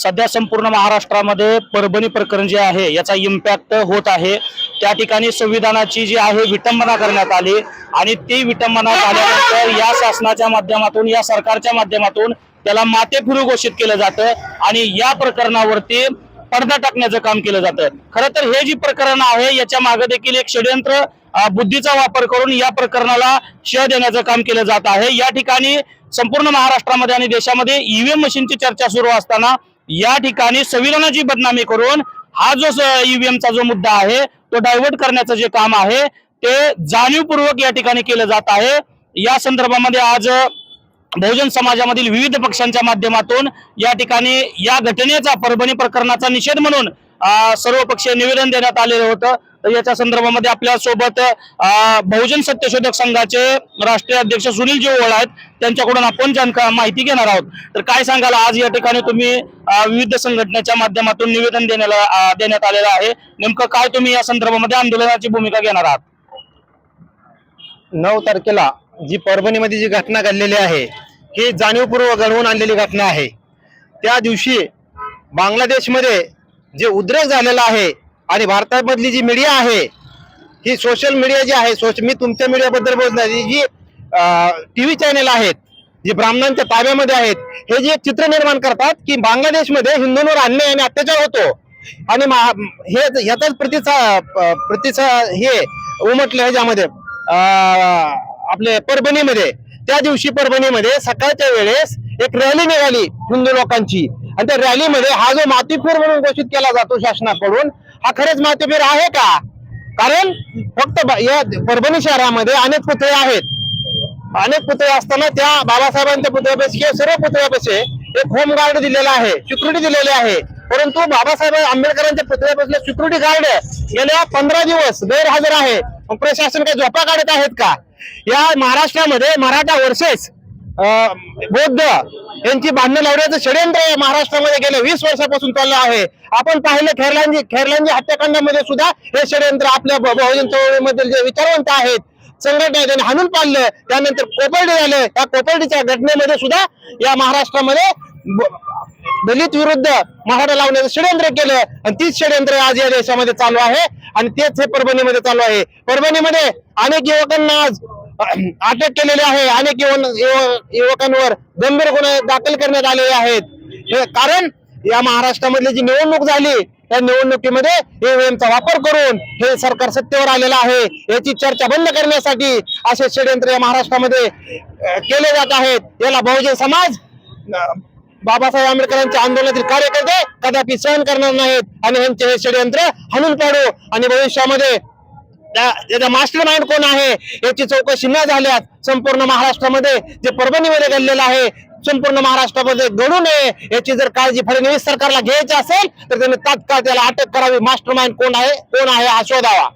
सध्या संपूर्ण महाराष्ट्रामध्ये परभणी प्रकरण जे आहे याचा इम्पॅक्ट होत आहे. त्या ठिकाणी संविधानाची जी आहे विटंबना करण्यात आली आणि ती विटंबना झाल्यानंतर या शासनाच्या माध्यमातून या सरकारच्या माध्यमातून त्याला मातेफिरू घोषित केलं जातं आणि या प्रकरणावरती पडदा टाकण्याचं काम केलं जातं. खरं तर हे जी प्रकरण आहे याच्या मागे देखील एक षडयंत्र बुद्धीचा वापर करून या प्रकरणाला शह देण्याचं काम केलं जात आहे. या ठिकाणी संपूर्ण महाराष्ट्रामध्ये आणि देशामध्ये ईव्हीएम मशीनची चर्चा सुरू असताना या ठिकाणी संविधानाची बदनामी करून हा जो ईव्हीएमचा जो मुद्दा आहे तो डायव्हर्ट करण्याचं जे काम आहे ते जाणीवपूर्वक या ठिकाणी केलं जात आहे. या संदर्भामध्ये आज बहुजन समाजामधील विविध पक्षांच्या माध्यमातून या ठिकाणी या घटनेचा परभणी प्रकरणाचा निषेध म्हणून अं, सर्व पक्षीय निवेदन देण्यात आलेलं होतं. तर याच्या संदर्भामध्ये आपल्यासोबत बहुजन सत्यशोधक संघाचे राष्ट्रीय अध्यक्ष सुनील जी ओळ आहेत. त्यांच्याकडून आपण जानका माहिती घेणार आहोत. तर काय सांगाल? आज या ठिकाणी तुम्ही विविध संघटनेच्या माध्यमातून निवेदन देण्याला देण्यात आलेलं आहे. नेमकं काय तुम्ही या संदर्भामध्ये आंदोलनाची भूमिका घेणार आहात? नऊ तारखेला जी परभणीमध्ये जी घटना घडलेली आहे ही जाणीवपूर्वक घडवून आणलेली घटना आहे. त्या दिवशी बांगलादेशमध्ये जे उद्रेक झालेला आहे आणि भारतामधली जी मीडिया आहे ही सोशल मीडिया जी आहे सोश मी तुमच्या मीडियाबद्दल बोलणार जी टी व्ही चॅनल आहेत जी ब्राह्मणांच्या ताब्यामध्ये आहेत हे जे चित्र निर्माण करतात की बांगलादेशमध्ये हिंदूंवर अन्याय आणि अत्याचार होतो. आणि महा- हे ह्याचाच प्रतिसा प्रतिसा हे उमटलं ह्याच्यामध्ये आपले परभणीमध्ये. त्या दिवशी परभणीमध्ये सकाळच्या वेळेस एक रॅली निघाली हिंदू लोकांची. आणि त्या रॅलीमध्ये हा जो मातीफेर म्हणून घोषित केला जातो शासनाकडून हा खरंच मातीफेर आहे का? कारण फक्त या परभणी शहरामध्ये अनेक पुतळे आहेत. अनेक पुतळे असताना त्या बाबासाहेबांच्या पुतळ्यापाशी किंवा सर्व पुतळ्यापाशी एक होमगार्ड दिलेला आहे सिक्युरिटी दिलेली आहे. परंतु बाबासाहेब आंबेडकरांच्या पुतळ्यापासून सिक्युरिटी गार्ड गेल्या पंधरा दिवस गैरहजर आहे. प्रशासन काही झोपा काढत आहेत का? या महाराष्ट्रामध्ये मराठा वर्सेस बौद्ध यांची भांडणं लावण्याचं षडयंत्र महाराष्ट्रामध्ये गेल्या वीस वर्षापासून चाललं आहे. आपण पाहिलं खेरलांजी खेरलांजी हत्याकांडामध्ये सुद्धा हे षडयंत्र आपल्या बहुजन चळवळीमधील जे विचारवंत आहेत संघटना त्यांनी हाणून पाडलं. त्यानंतर कोपर्डी झालं. या कोपर्डीच्या घटनेमध्ये सुद्धा या महाराष्ट्रामध्ये दलित विरुद्ध मराठा लावण्याचं षडयंत्र केलं. आणि तीच षडयंत्र आज या देशामध्ये चालू आहे. आणि तेच हे परभणीमध्ये चालू आहे. परभणीमध्ये अनेक युवकांना आज अटक केलेली आहे अनेक युवन- युव- युवकांवर गंभीर गुन्हे दाखल करण्यात आलेले आहेत. हे कारण या महाराष्ट्रामधली जी निवडणूक झाली त्या निवडणुकीमध्ये ईव्हीएमचा वापर करून हे सरकार सत्तेवर आलेलं आहे. याची चर्चा बंद करण्यासाठी असे षडयंत्र या महाराष्ट्रामध्ये केले जात आहेत. याला बहुजन समाज बाबासाहेब आंबेडकरांच्या आंदोलनातील कार्यकर्ते कदापि सहन करणार नाहीत आणि यांचे हे षडयंत्र हाणून पाडू आणि भविष्यामध्ये त्या- मास्टर माइंड कोण आहे? याची चौकशी न झाल्यास संपूर्ण महाराष्ट्रामध्ये जे परभणीमध्ये घडलेलं आहे संपूर्ण महाराष्ट्रामध्ये घडू नये याची जर काळजी फडणवीस सरकारला घ्यायची असेल तर त्यांनी तात्काळ त्याला अटक करावी. मास्टर माइंड कोण आहे? कोण आहे? हा शोधावा.